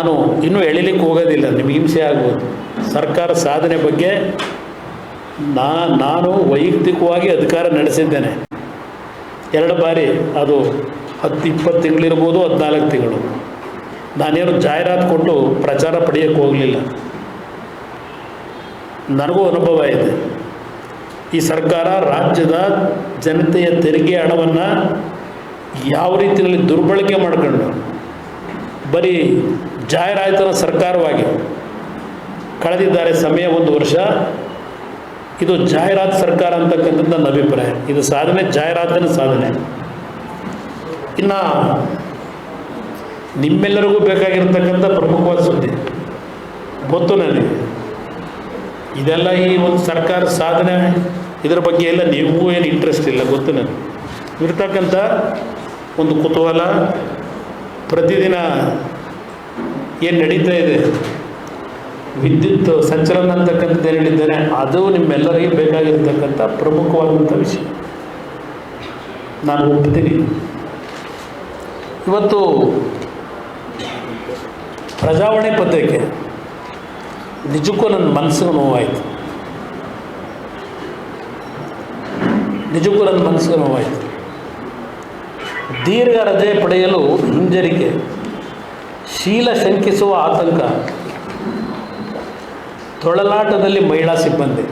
ನಾನು ಇನ್ನೂ ಎಳಿಲಿಕ್ಕೆ ಹೋಗೋದಿಲ್ಲ, ನಿಮಗೆ ಹಿಂಸೆ ಆಗ್ಬೋದು. ಸರ್ಕಾರ ಸಾಧನೆ ಬಗ್ಗೆ ನಾ, ನಾನು ವೈಯಕ್ತಿಕವಾಗಿ ಅಧಿಕಾರ ನಡೆಸಿದ್ದೇನೆ. ಎರಡು ಬಾರಿ, ಅದು ಹತ್ತು ಇಪ್ಪತ್ತು ತಿಂಗಳಿರ್ಬೋದು, ಹದಿನಾಲ್ಕು ತಿಂಗಳು. ನಾನೇನು ಜಾಹೀರಾತು ಕೊಟ್ಟು ಪ್ರಚಾರ ಪಡೆಯೋಕ್ಕೆ ಹೋಗಲಿಲ್ಲ. ನನಗೂ ಅನುಭವ ಇದೆ. ಈ ಸರ್ಕಾರ ರಾಜ್ಯದ ಜನತೆಯ ತೆರಿಗೆ ಹಣವನ್ನು ಯಾವ ರೀತಿಯಲ್ಲಿ ದುರ್ಬಳಕೆ ಮಾಡ್ಕೊಂಡು ಬರೀ ಜಾಹೀರಾತಿನ ಸರ್ಕಾರವಾಗಿ ಕಳೆದಿದ್ದಾರೆ ಸಮಯ ಒಂದು ವರ್ಷ. ಇದು ಜಾಹೀರಾತು ಸರ್ಕಾರ ಅಂತಕ್ಕಂಥದ್ದು ನನ್ನ ಅಭಿಪ್ರಾಯ. ಇದು ಸಾಧನೆ, ಜಾಹೀರಾತಿನ ಸಾಧನೆ. ಇನ್ನು ನಿಮ್ಮೆಲ್ಲರಿಗೂ ಬೇಕಾಗಿರ್ತಕ್ಕಂಥ ಪ್ರಮುಖವಾದ ಸುದ್ದಿ ಗೊತ್ತು ನನಗೆ ಇದೆಲ್ಲ ಈ ಒಂದು ಸರ್ಕಾರ ಸಾಧನೆ, ಇದರ ಬಗ್ಗೆ ಎಲ್ಲ ನಿಮಗೂ ಏನು ಇಂಟ್ರೆಸ್ಟ್ ಇಲ್ಲ ಗೊತ್ತು ನನಗೆ ಇರ್ತಕ್ಕಂಥ ಒಂದು ಕುತೂಹಲ, ಪ್ರತಿದಿನ ಏನು ನಡೀತಾ ಇದೆ? ವಿದ್ಯುತ್ ಸಂಚಲನ ಅಂತಕ್ಕಂಥದ್ದು ಏನು ಹೇಳಿದ್ದೇನೆ ಅದು ನಿಮ್ಮೆಲ್ಲರಿಗೂ ಬೇಕಾಗಿರ್ತಕ್ಕಂಥ ಪ್ರಮುಖವಾದಂಥ ವಿಷಯ. ನಾನು ಒಪ್ತೀನಿ. ಇವತ್ತು ಪ್ರಜಾವಾಣಿ ಪತ್ರಿಕೆ, ನಿಜಕ್ಕೂ ನನ್ನ ಮನಸ್ಸಿಗೆ ನೋವಾಯಿತು. ನಿಜಕ್ಕೂ ನನ್ನ ಮನಸ್ಸಿಗೆ ನೋವಾಯಿತು. ದೀರ್ಘ ರಜೆ ಪಡೆಯಲು ಹಿಂಜರಿಕೆ. ಶೀಲ ಶಂಕಿಸುವ ಆತಂಕ. ತೊಳಲಾಟದಲ್ಲಿ ಮಹಿಳಾ ಸಿಬ್ಬಂದಿ.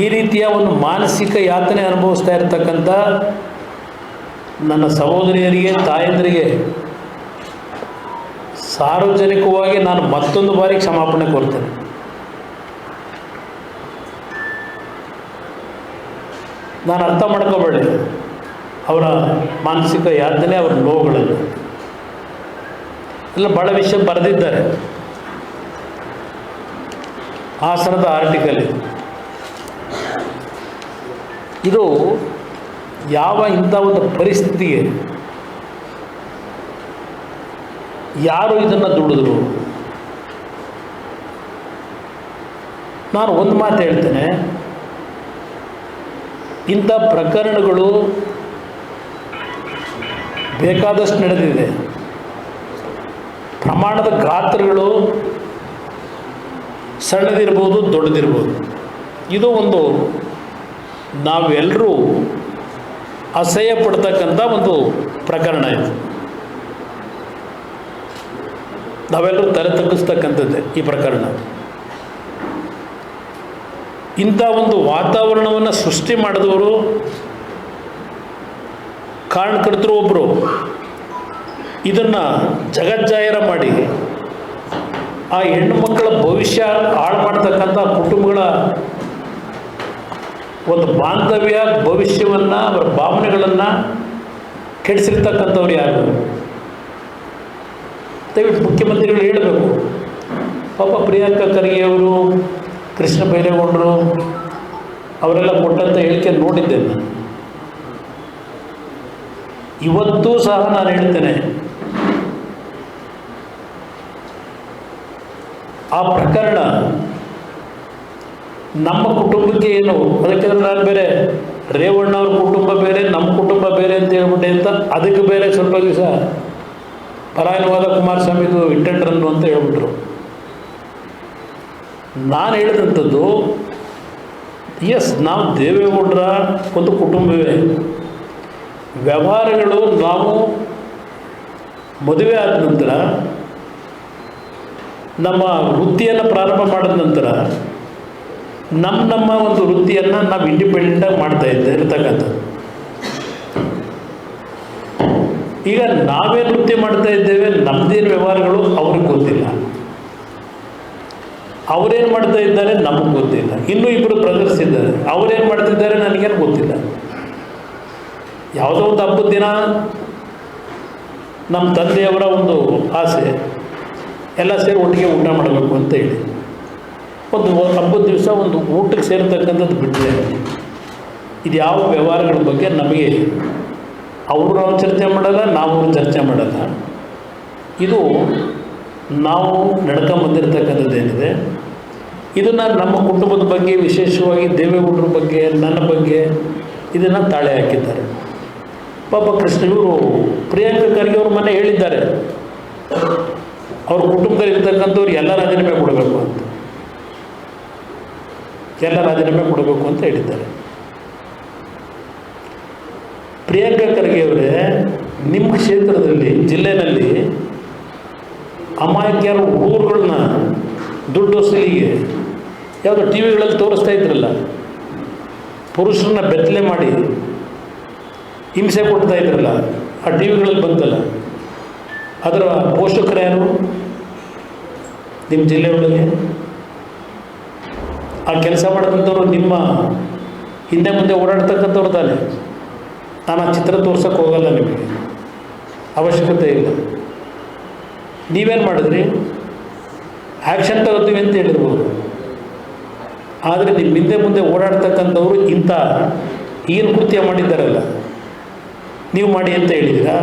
ಈ ರೀತಿಯ ಒಂದು ಮಾನಸಿಕ ಯಾತನೆ ಅನುಭವಿಸ್ತಾ ಇರತಕ್ಕಂಥ ನನ್ನ ಸಹೋದರಿಯರಿಗೆ, ತಾಯಂದರಿಗೆ ಸಾರ್ವಜನಿಕವಾಗಿ ನಾನು ಮತ್ತೊಂದು ಬಾರಿ ಕ್ಷಮಾಪಣೆ ಕೊಡ್ತೇನೆ ನಾನು ಅರ್ಥ ಮಾಡ್ಕೋಬೇಡಿ. ಅವರ ಮಾನಸಿಕ ಯಾತನೆ ಅವರ ನೋವುಗಳನ್ನು ಎಲ್ಲ ಭಾಳ ವಿಷಯ ಬರೆದಿದ್ದಾರೆ. ಹಾಸನದ ಆರ್ಟಿಕಲ್ ಇದು. ಇದು ಯಾವ ಇಂಥ ಒಂದು ಪರಿಸ್ಥಿತಿಗೆ ಯಾರು ಇದನ್ನು ದುಡಿದ್ರು? ನಾನು ಒಂದು ಮಾತು ಹೇಳ್ತೇನೆ. ಇಂಥ ಪ್ರಕರಣಗಳು ಬೇಕಾದಷ್ಟು ನಡೆದಿದೆ. ಪ್ರಮಾಣದ ಗಾತ್ರಗಳು ಸಣ್ಣದಿರ್ಬೋದು, ದೊಡ್ಡದಿರ್ಬೋದು. ಇದು ಒಂದು ನಾವೆಲ್ಲರೂ ಅಸಹ್ಯ ಪಡ್ತಕ್ಕಂಥ ಒಂದು ಪ್ರಕರಣ ಇದು. ನಾವೆಲ್ಲರೂ ತಲೆ ತಗ್ಗಿಸ್ತಕ್ಕಂಥದ್ದೇ ಈ ಪ್ರಕರಣ. ಇಂಥ ಒಂದು ವಾತಾವರಣವನ್ನು ಸೃಷ್ಟಿ ಮಾಡಿದವರು ಕಾರಣಕರ್ತರು ಒಬ್ಬರು ಇದನ್ನು ಜಗಜ್ಜಾಹಿರ ಮಾಡಿ ಆ ಹೆಣ್ಣು ಮಕ್ಕಳ ಭವಿಷ್ಯ ಹಾಳು ಮಾಡ್ತಕ್ಕಂಥ ಕುಟುಂಬಗಳ ಒಂದು ಬಾಂಧವ್ಯ, ಭವಿಷ್ಯವನ್ನು, ಅವರ ಭಾವನೆಗಳನ್ನು ಕೆಡಿಸಿರ್ತಕ್ಕಂಥವ್ರು ಯಾರು? ದಯವಿಟ್ಟು ಮುಖ್ಯಮಂತ್ರಿಗಳು ಹೇಳಬೇಕು. ಪಾಪ ಪ್ರಿಯಾಂಕಾ ಖರ್ಗೆ ಅವರು, ಕೃಷ್ಣ ಬೈರೇಗೌಡರು, ಅವರೆಲ್ಲ ಕೊಟ್ಟಂತ ಹೇಳಿಕೆ ನೋಡಿದ್ದೇನೆ. ಇವತ್ತೂ ಸಹ ನಾನು ಹೇಳ್ತೇನೆ. ಆ ಪ್ರಕರಣ ನಮ್ಮ ಕುಟುಂಬಕ್ಕೆ ಏನು? ಅದಕ್ಕೆ ನಾನು ಬೇರೆ ರೇವಣ್ಣ ಅವ್ರ ಕುಟುಂಬ ಬೇರೆ, ನಮ್ಮ ಕುಟುಂಬ ಬೇರೆ ಅಂತ ಹೇಳ್ಬಿಟ್ಟೆ ಅಂತ ಅದಕ್ಕೆ ಬೇರೆ ಸ್ವಲ್ಪ ದಿವಸ ಪರಾಯಣವಾದ ಕುಮಾರಸ್ವಾಮಿದು ಇಟ್ಟೆಂಟ್ರನ್ನು ಅಂತ ಹೇಳ್ಬಿಟ್ರು. ನಾನು ಹೇಳಿದಂಥದ್ದು ಎಸ್ ನಾವು ದೇವೇಗೌಡರ ಒಂದು ಕುಟುಂಬವೇ. ವ್ಯವಹಾರಗಳು ನಾವು ಮದುವೆ ಆದ ನಂತರ, ನಮ್ಮ ವೃತ್ತಿಯನ್ನು ಪ್ರಾರಂಭ ಮಾಡಿದ ನಂತರ ನಮ್ಮ ನಮ್ಮ ಒಂದು ವೃತ್ತಿಯನ್ನು ನಾವು ಇಂಡಿಪೆಂಡೆಂಟಾಗಿ ಮಾಡ್ತಾ ಇದ್ದೆ, ಇರ್ತಕ್ಕಂಥದ್ದು. ಈಗ ನಾವೇ ವೃತ್ತಿ ಮಾಡ್ತಾ ಇದ್ದೇವೆ ನಮ್ಮದೇನು ವ್ಯವಹಾರಗಳು ಅವ್ರಿಗೆ ಗೊತ್ತಿಲ್ಲ. ಅವರೇನು ಮಾಡ್ತಾ ಇದ್ದಾರೆ ನಮಗೆ ಗೊತ್ತಿಲ್ಲ. ಇನ್ನೂ ಇಬ್ಬರು ಬ್ರದರ್ಸ್ ಇದ್ದಾರೆ. ಅವರೇನು ಮಾಡ್ತಿದ್ದಾರೆ ನನಗೇನು ಗೊತ್ತಿಲ್ಲ. ಯಾವುದೋ ಒಂದು ಹಬ್ಬದ ದಿನ ನಮ್ಮ ತಂದೆಯವರ ಒಂದು ಆಸೆ, ಎಲ್ಲ ಸೇರಿ ಒಟ್ಟಿಗೆ ಊಟ ಮಾಡಬೇಕು ಅಂತ ಹೇಳಿ. ಒಂದು ಹಬ್ಬದ ದಿವಸ ಒಂದು ಊಟಕ್ಕೆ ಸೇರ್ತಕ್ಕಂಥದ್ದು ಬಿಟ್ಟಿದೆ ಇದು ಯಾವ ವ್ಯವಹಾರಗಳ ಬಗ್ಗೆ ನಮಗೆ ಅವರು ನಾವು ಚರ್ಚೆ ಮಾಡಲ್ಲ ನಾವು ಚರ್ಚೆ ಮಾಡಲ್ಲ. ಇದು ನಾವು ನಡ್ಕೊಂಬಂದಿರತಕ್ಕಂಥದ್ದೇನಿದೆ ಇದನ್ನು ನಮ್ಮ ಕುಟುಂಬದ ಬಗ್ಗೆ, ವಿಶೇಷವಾಗಿ ದೇವೇಗೌಡರ ಬಗ್ಗೆ, ನನ್ನ ಬಗ್ಗೆ ಇದನ್ನು ತಾಳೆ ಹಾಕಿದ್ದಾರೆ. ಪಾಪ ಕೃಷ್ಣ ಇವರು ಪ್ರಿಯಾಂಕ ಖರ್ಗೆ ಅವ್ರ ಮನೆ ಹೇಳಿದ್ದಾರೆ. ಅವ್ರ ಕುಟುಂಬದಲ್ಲಿ ಇರ್ತಕ್ಕಂಥವ್ರು ಎಲ್ಲ ರಾಜೀನಾಮೆ ಕೊಡಬೇಕು ಅಂತ. ಎಲ್ಲ ರಾಜೀನಾಮೆ ಕೊಡಬೇಕು ಅಂತ ಹೇಳಿದ್ದಾರೆ. ಪ್ರಿಯಾಂಕ ಖರ್ಗೆ ಅವರೇ, ನಿಮ್ಮ ಕ್ಷೇತ್ರದಲ್ಲಿ, ಜಿಲ್ಲೆನಲ್ಲಿ ಅಮಾಯಕರ ಊರುಗಳನ್ನ ದುಡ್ಡು ವಸೂಲಿಗೆ ಯಾವುದೋ ಟಿ ವಿಗಳಲ್ಲಿ ತೋರಿಸ್ತಾ ಇದ್ರಲ್ಲ, ಪುರುಷರನ್ನ ಬೆತ್ತಲೆ ಮಾಡಿ ಹಿಂಸೆ ಕೊಡ್ತಾ ಇದ್ರಲ್ಲ, ಆ ಟಿ ವಿಗಳಲ್ಲಿ ಬಂತಲ್ಲ, ಅದರ ಯಾರು? ನಿಮ್ಮ ಜಿಲ್ಲೆಗಳಲ್ಲಿ ಆ ಕೆಲಸ ಮಾಡಿದಂಥವ್ರು ನಿಮ್ಮ ಹಿಂದೆ ಮುಂದೆ ಓಡಾಡ್ತಕ್ಕಂಥವ್ರು ತಾನೆ. ನಾನು ಆ ಚಿತ್ರ ತೋರ್ಸೋಕ್ಕೆ ಹೋಗಲ್ಲ ನಿಮಗೆ. ಅವಶ್ಯಕತೆ ಇಲ್ಲ. ನೀವೇನು ಮಾಡಿದ್ರಿ? ಆ್ಯಕ್ಷನ್ ತಗೋತೀವಿ ಅಂತ ಹೇಳಿರ್ಬೋದು. ಆದರೆ ನಿಮ್ಮ ಹಿಂದೆ ಮುಂದೆ ಓಡಾಡ್ತಕ್ಕಂಥವ್ರು ಇಂಥ ಏನು ಕೃತ್ಯ ಮಾಡಿದ್ದಾರಲ್ಲ ನೀವು ಮಾಡಿ ಅಂತ ಹೇಳಿದ್ದೀರಾ?